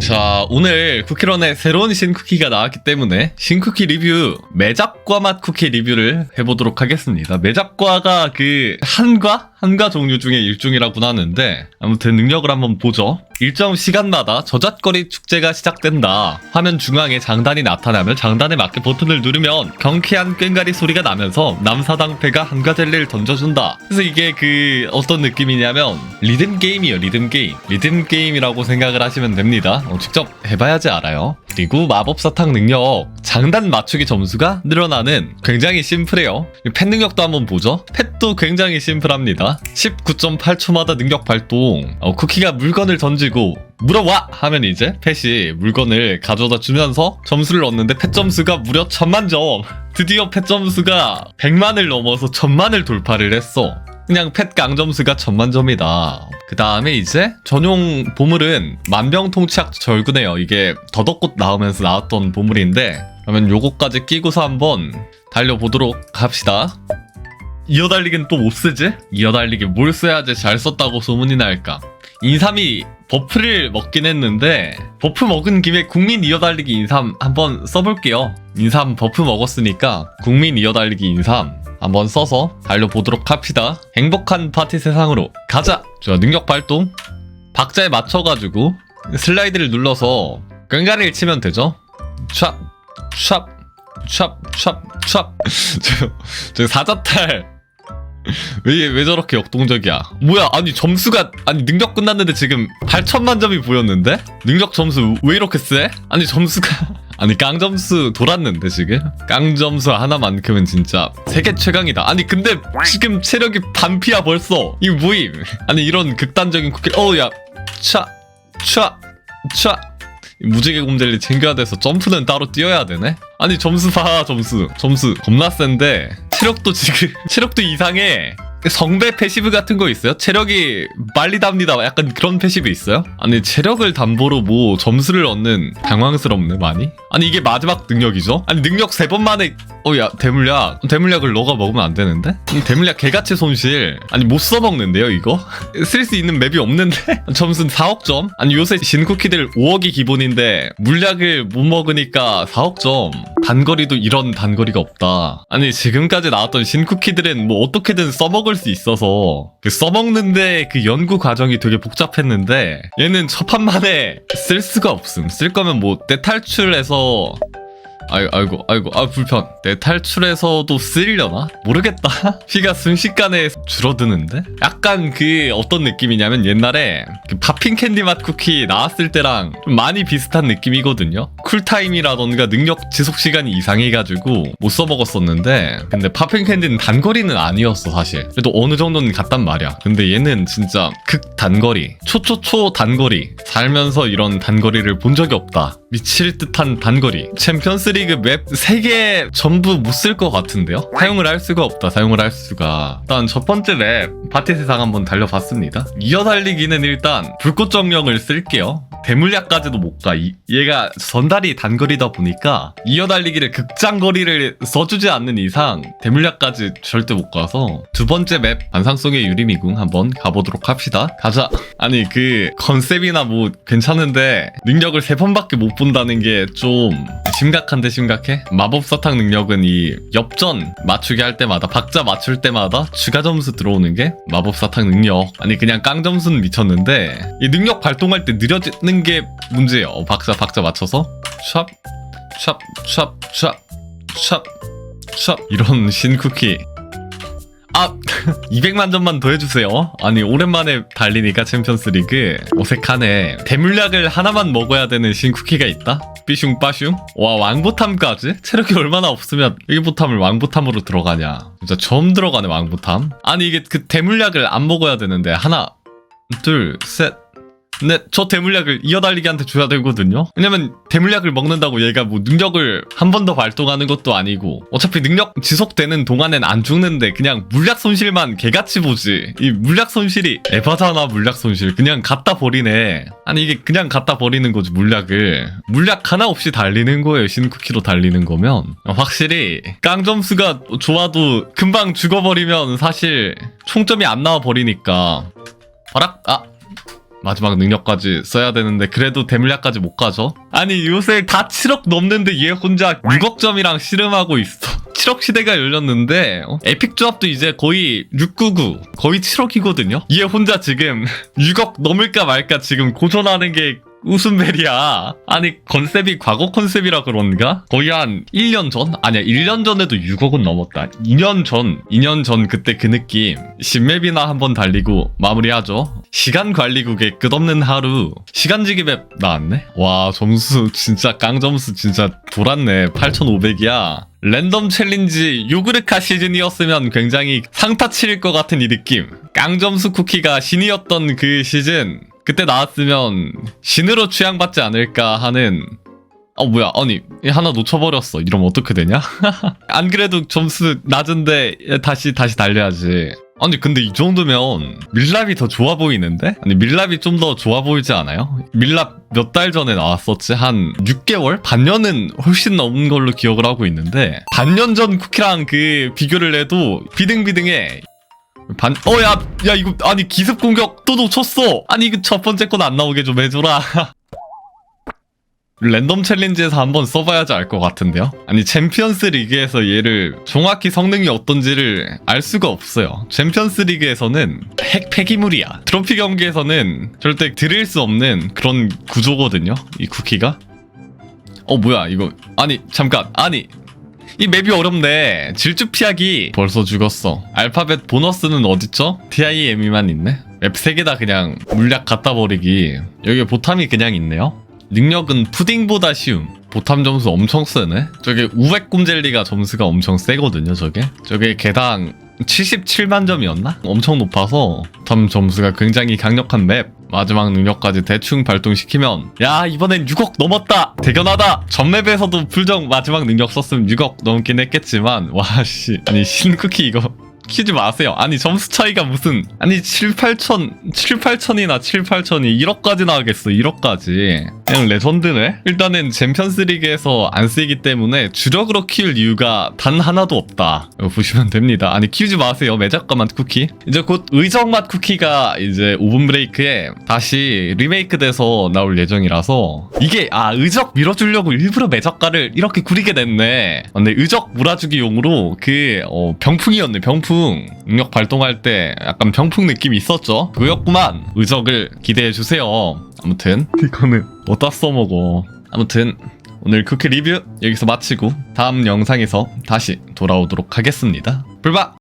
자, 오늘 쿠키런에 새로운 신쿠키가 나왔기 때문에 신쿠키 리뷰, 매잡과 맛 쿠키 리뷰를 해보도록 하겠습니다. 매잡과가 그 한과? 한과 종류 중에 일종이라고 하는데 아무튼 능력을 한번 보죠. 일정 시간마다 저잣거리 축제가 시작된다. 화면 중앙에 장단이 나타나면 장단에 맞게 버튼을 누르면 경쾌한 꽹가리 소리가 나면서 남사당패가 한가 젤리를 던져준다. 그래서 이게 그 어떤 느낌이냐면 리듬 게임이에요. 리듬 게임. 리듬 게임이라고 생각을 하시면 됩니다. 어, 직접 해봐야지 알아요. 그리고 마법사탕 능력 장단 맞추기 점수가 늘어나는 굉장히 심플해요. 펫 능력도 한번 보죠. 펫도 굉장히 심플합니다. 19.8초마다 능력 발동. 어, 쿠키가 물건을 던지고 물어와 하면 이제 펫이 물건을 가져다 주면서 점수를 얻는데 펫 점수가 무려 천만 점. 드디어 펫 점수가 100만을 넘어서 천만을 돌파를 했어. 그냥 펫 깡점수가 천만 점이다. 그 다음에 이제 전용 보물은 만병통치약 절구네요. 이게 더덕꽃 나오면서 나왔던 보물인데 그러면 요거까지 끼고서 한번 달려보도록 합시다. 이어달리기는 또 못 쓰지? 이어달리기 뭘 써야지 잘 썼다고 소문이 날까? 인삼이 버프를 먹긴 했는데 버프 먹은 김에 국민 이어달리기 인삼 한번 써볼게요. 인삼 버프 먹었으니까 국민 이어달리기 인삼 한번 써서 달려보도록 합시다. 행복한 파티 세상으로 가자! 저 능력 발동 박자에 맞춰가지고 슬라이드를 눌러서 끈가리를 치면 되죠. 촥, 촥, 촥, 촥, 촥. 저, 저 사자탈. 왜, 왜 저렇게 역동적이야? 뭐야, 아니, 점수가, 아니, 능력 끝났는데 지금 8천만 점이 보였는데? 능력 점수 왜 이렇게 세? 아니, 점수가. 아니, 깡점수 돌았는데, 지금? 깡점수 하나만큼은 진짜 세계 최강이다. 아니, 근데 지금 체력이 반피야, 벌써. 이거 뭐임? 아니, 이런 극단적인 쿠키, 어우, 야. 차, 차, 차. 무지개 곰젤리 챙겨야 돼서 점프는 따로 뛰어야 되네? 아니 점수 봐 점수 점수 겁나 센데 체력도 지금 체력도 이상해 성배 패시브 같은 거 있어요? 체력이 빨리 답니다 약간 그런 패시브 있어요? 아니 체력을 담보로 뭐 점수를 얻는 당황스럽네 많이? 아니 이게 마지막 능력이죠? 아니 능력 세 번 만에 어야 대물약 대물약을 너가 먹으면 안 되는데? 이 대물약 개같이 손실 아니 못 써먹는데요 이거? 쓸 수 있는 맵이 없는데? 점수는 4억 점? 아니 요새 신쿠키들 5억이 기본인데 물약을 못 먹으니까 4억 점 단거리도 이런 단거리가 없다. 아니 지금까지 나왔던 신쿠키들은 뭐 어떻게든 써먹을 수 있어서 그 써먹는데 그 연구 과정이 되게 복잡했는데 얘는 첫 판 만에 쓸 수가 없음. 쓸 거면 뭐 대탈출해서 아이고 아이고 아이고. 아 불편. 내 탈출해서도 쓰리려나? 모르겠다. 피가 순식간에 줄어드는데? 약간 그 어떤 느낌이냐면 옛날에 그 팝핑 캔디 맛 쿠키 나왔을 때랑 좀 많이 비슷한 느낌이거든요. 쿨타임이라던가 능력 지속 시간이 이상해가지고 못 써먹었었는데 근데 팝핑 캔디는 단거리는 아니었어 사실. 그래도 어느 정도는 갔단 말이야. 근데 얘는 진짜 극 단거리 초초초 단거리 살면서 이런 단거리를 본 적이 없다. 미칠 듯한 단거리. 챔피언 스 리그 맵 3개 전부 못 쓸 것 같은데요? 사용을 할 수가 없다 사용을 할 수가. 일단 첫 번째 맵 파티 세상 한번 달려봤습니다. 이어 달리기는 일단 불꽃 정령을 쓸게요. 대물약까지도 못가. 얘가 전달이 단거리다 보니까 이어 달리기를 극장거리를 써주지 않는 이상 대물약까지 절대 못 가서 두 번째 맵 반상성의 유리미궁 한번 가보도록 합시다. 가자. 아니 그 컨셉이나 뭐 괜찮은데 능력을 세 번밖에 못 본다는 게 좀 심각한 데 심각해? 마법 사탕 능력은 이 엽전 맞추기 할 때마다 박자 맞출 때마다 추가 점수 들어오는 게 마법 사탕 능력. 아니 그냥 깡 점수는 미쳤는데 이 능력 발동할 때 느려지는 게 문제예요. 어, 박자 박자 맞춰서 샵 샵 샵 샵 샵 샵. 이런 신쿠키 아 200만 점만 더 해주세요. 아니 오랜만에 달리니까 챔피언스 리그. 어색하네. 대물약을 하나만 먹어야 되는 신쿠키가 있다? 삐슝 빠슝? 와 왕보탐까지? 체력이 얼마나 없으면 일보탐을 왕보탐으로 들어가냐. 진짜 처음 들어가네 왕보탐. 아니 이게 그 대물약을 안 먹어야 되는데 하나 둘셋 네, 저 대물약을 이어달리기한테 줘야 되거든요. 왜냐면 대물약을 먹는다고 얘가 뭐 능력을 한 번 더 발동하는 것도 아니고 어차피 능력 지속되는 동안엔 안 죽는데 그냥 물약 손실만 개같이 보지. 이 물약 손실이 에바잖아 물약 손실. 그냥 갖다 버리네. 아니 이게 그냥 갖다 버리는 거지 물약을. 물약 하나 없이 달리는 거예요. 신쿠키로 달리는 거면 확실히 깡 점수가 좋아도 금방 죽어버리면 사실 총점이 안 나와 버리니까. 허락 아 마지막 능력까지 써야 되는데 그래도 대물약까지 못 가죠. 아니 요새 다 7억 넘는데 얘 혼자 6억 점이랑 씨름하고 있어. 7억 시대가 열렸는데 어? 에픽 조합도 이제 거의 699 거의 7억이거든요. 얘 혼자 지금 6억 넘을까 말까 지금 고전하는 게 웃음벨이야. 아니 컨셉이 과거 컨셉이라 그런가? 거의 한 1년 전? 아니야 1년 전에도 6억은 넘었다. 2년 전, 2년 전 그때 그 느낌. 신맵이나 한번 달리고 마무리하죠. 시간 관리국의 끝없는 하루. 시간지기 맵 나왔네? 와 점수 진짜 깡 점수 진짜 돌았네. 8,500이야. 랜덤 챌린지 요그르카 시즌이었으면 굉장히 상타 칠것 같은 이 느낌. 깡점수 쿠키가 신이었던 그 시즌. 그때 나왔으면 신으로 취향받지 않을까 하는 어 뭐야 아니 하나 놓쳐버렸어 이러면 어떻게 되냐? 안 그래도 점수 낮은데 다시 다시 달려야지 아니 근데 이 정도면 밀랍이 더 좋아 보이는데? 아니 밀랍이 좀 더 좋아 보이지 않아요? 밀랍 몇 달 전에 나왔었지 한 6개월? 반년은 훨씬 넘은 걸로 기억을 하고 있는데 반년 전 쿠키랑 그 비교를 해도 비등비등해 반, 어, 야, 야, 이거, 아니, 기습 공격 또 놓쳤어! 아니, 이거 첫 번째 건 안 나오게 좀 해줘라. 랜덤 챌린지에서 한번 써봐야지 알 것 같은데요? 아니, 챔피언스 리그에서 얘를 정확히 성능이 어떤지를 알 수가 없어요. 챔피언스 리그에서는 핵, 폐기물이야. 트로피 경기에서는 절대 드릴 수 없는 그런 구조거든요? 이 쿠키가? 어, 뭐야, 이거. 아니, 잠깐, 아니, 이 맵이 어렵네. 질주 피하기. 벌써 죽었어. 알파벳 보너스는 어딨죠? TIM이만 있네. 맵 3개 다 그냥 물약 갖다 버리기. 여기 보탐이 그냥 있네요. 능력은 푸딩보다 쉬움. 보탐 점수 엄청 세네. 저게 우백 꿈 젤리가 점수가 엄청 세거든요, 저게. 저게 개당 77만 점이었나? 엄청 높아서 보탐 점수가 굉장히 강력한 맵. 마지막 능력까지 대충 발동시키면 야 이번엔 6억 넘었다! 대견하다! 전맵에서도 불정 마지막 능력 썼으면 6억 넘긴 했겠지만 와씨. 아니 신쿠키 이거 키지 마세요. 아니 점수 차이가 무슨 아니 7, 8천 7, 8천이나 7, 8천이 1억까지 나가겠어 1억까지. 그냥 레전드네? 일단은 챔피언스 리그에서 안 쓰이기 때문에 주력으로 키울 이유가 단 하나도 없다. 보시면 됩니다. 아니 키우지 마세요 매작가 맛 쿠키. 이제 곧 의적 맛 쿠키가 이제 오븐 브레이크에 다시 리메이크 돼서 나올 예정이라서 이게 아 의적 밀어주려고 일부러 매작가를 이렇게 구리게 됐네. 아, 근데 의적 몰아주기용으로 그 어, 병풍이었네 병풍 능력 발동할 때 약간 병풍 느낌이 있었죠? 그였구만. 의적을 기대해 주세요. 아무튼. 이거는 어디다 써먹어. 아무튼 오늘 쿠키 리뷰 여기서 마치고 다음 영상에서 다시 돌아오도록 하겠습니다. 불박